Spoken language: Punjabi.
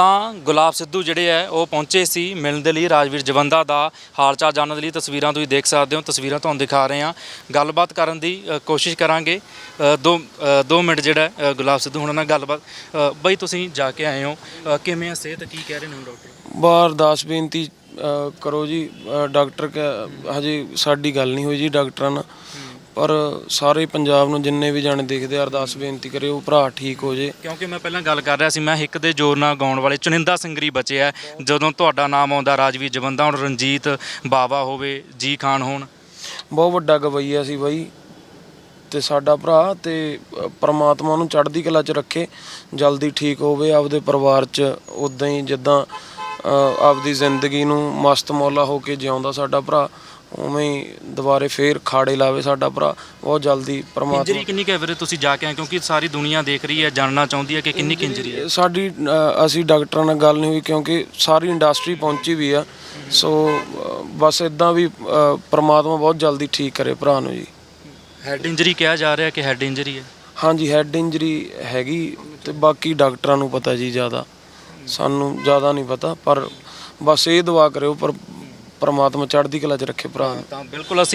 ਤਾਂ ਗੁਲਾਬ ਸਿੱਧੂ ਜਿਹੜੇ ਆ ਉਹ ਪਹੁੰਚੇ ਸੀ ਮਿਲਣ ਦੇ ਲਈ ਰਾਜਵੀਰ ਜਵੰਦਾ ਦਾ ਹਾਲ ਚਾਲ ਜਾਣਨ ਦੇ ਲਈ। ਤਸਵੀਰਾਂ ਤੁਸੀਂ ਦੇਖ ਸਕਦੇ ਹੋ ਤਸਵੀਰਾਂ ਤੁਹਾਨੂੰ ਦਿਖਾ ਰਹੇ ਹਾਂ। ਗੱਲਬਾਤ ਕਰਨ ਦੀ ਅ, ਕੋਸ਼ਿਸ਼ ਕਰਾਂਗੇ। ਅ, ਦੋ ਅ, ਦੋ ਮਿੰਟ ਜਿਹੜਾ ਹੈ, ਅ, ਗੁਲਾਬ ਸਿੱਧੂ ਹੁਣਾਂ ਨਾਲ ਗੱਲਬਾਤ। ਅ, ਬਈ ਤੁਸੀਂ ਜਾ ਕੇ ਆਏ ਹੋ। ਅ, ਕਿਵੇਂ ਆ ਸਿਹਤ ਕੀ ਕਹਿ ਰਹੇ ਨੇ ਹੁਣ ਡਾਕਟਰ? ਬਾਹਰ ਦਾਸ ਬੇਨਤੀ ਅ, ਕਰੋ ਜੀ। ਅ, ਡਾਕਟਰ ਕਹਿ- ਹਜੇ ਸਾਡੀ ਗੱਲ ਨਹੀਂ ਹੋਈ ਜੀ ਡਾਕਟਰਾਂ ਨਾਲ। ਪਰ ਸਾਰੇ ਪੰਜਾਬ ਨੂੰ ਜਿੰਨੇ ਵੀ ਜਾਣੇ ਦੇਖਦੇ ਆ, ਅਰਦਾਸ ਬੇਨਤੀ ਕਰਿਓ ਭਰਾ ਠੀਕ ਹੋ ਜੇ। ਕਿਉਂਕਿ ਮੈਂ ਪਹਿਲਾਂ ਗੱਲ ਕਰ ਰਿਹਾ ਸੀ ਮੈਂ ਹਿੱਕ ਦੇ ਜ਼ੋਰ ਨਾਲ ਗਾਉਣ ਵਾਲੇ ਚੁਣਿੰਦਾ ਸਿੰਗਰੀ ਬਚੇ ਆ। ਜਦੋਂ ਤੁਹਾਡਾ ਨਾਮ ਆਉਂਦਾ ਰਾਜਵੀਰ ਜਵੰਦਾ ਹੁਣ ਰਣਜੀਤ ਬਾਵਾ ਹੋਵੇ ਜੀ ਖਾਨ ਹੋਣ। ਬਹੁਤ ਵੱਡਾ ਗਵਈਆ ਸੀ ਬਾਈ ਤੇ ਸਾਡਾ ਭਰਾ ਤੇ ਪ੍ਰਮਾਤਮਾ ਨੂੰ ਚੜ੍ਹਦੀ ਕਲਾ 'ਚ ਰੱਖੇ ਜਲਦੀ ਠੀਕ ਹੋਵੇ ਆਪਦੇ ਪਰਿਵਾਰ 'ਚ ਉਦਾਂ ਹੀ ਜਿੱਦਾਂ ਆਪਦੀ ਜ਼ਿੰਦਗੀ ਨੂੰ ਮਸਤ ਮੌਲਾ ਹੋ ਕੇ ਜਿਉਂਦਾ ਸਾਡਾ ਭਰਾ। ਉਵੇਂ ਹੀ ਦੁਬਾਰੇ ਫੇਰ ਖਾੜੇ ਲਾਵੇ ਸਾਡਾ ਭਰਾ। ਬਹੁਤ ਜਲਦੀ ਪ੍ਰਮਾਤਮਾ ਇੰਜਰੀ ਕਿੰਨੀ ਕੁ ਹੈ ਵੀਰੇ ਤੁਸੀਂ ਜਾ ਕੇ ਆਏ? ਕਿਉਂਕਿ ਸਾਰੀ ਦੁਨੀਆ ਦੇਖ ਰਹੀ ਹੈ ਜਾਣਨਾ ਚਾਹੁੰਦੀ ਹੈ ਕਿ ਕਿੰਨੀ ਕੁ ਇੰਜਰੀ ਹੈ। ਸਾਡੀ ਅ, ਅਸੀਂ ਡਾਕਟਰਾਂ ਨਾਲ ਗੱਲ ਨਹੀਂ ਹੋਈ ਕਿਉਂਕਿ ਸਾਰੀ ਇੰਡਸਟਰੀ ਪਹੁੰਚੀ ਵੀ ਆ। ਸੋ ਅ, ਬਸ ਇਦਾਂ ਵੀ ਅ, ਪ੍ਰਮਾਤਮਾ ਬਹੁਤ ਜਲਦੀ ਠੀਕ ਕਰੇ ਭਰਾ ਨੂੰ ਜੀ। ਹੈਡ ਇੰਜਰੀ ਕਿਹਾ ਜਾ ਰਿਹਾ ਕਿ ਹੈਡ ਇੰਜਰੀ ਹੈ? ਹਾਂਜੀ ਹੈਡ ਇੰਜਰੀ ਹੈਗੀ ਤੇ ਬਾਕੀ ਡਾਕਟਰਾਂ ਨੂੰ ਪਤਾ ਜੀ ਜ਼ਿਆਦਾ। ਸਾਨੂੰ ਜ਼ਿਆਦਾ ਨਹੀਂ ਪਤਾ ਪਰ ਬਸ ਇਹ ਦੁਆ ਕਰਿਓ ਪਰ ਪਰਮਾਤਮਾ ਚੜ੍ਹਦੀ ਕਲਾ 'ਚ ਰੱਖੇ ਭਰਾ। ਨੂੰ ਤਾਂ ਬਿਲਕੁਲ ਅਸੀਂ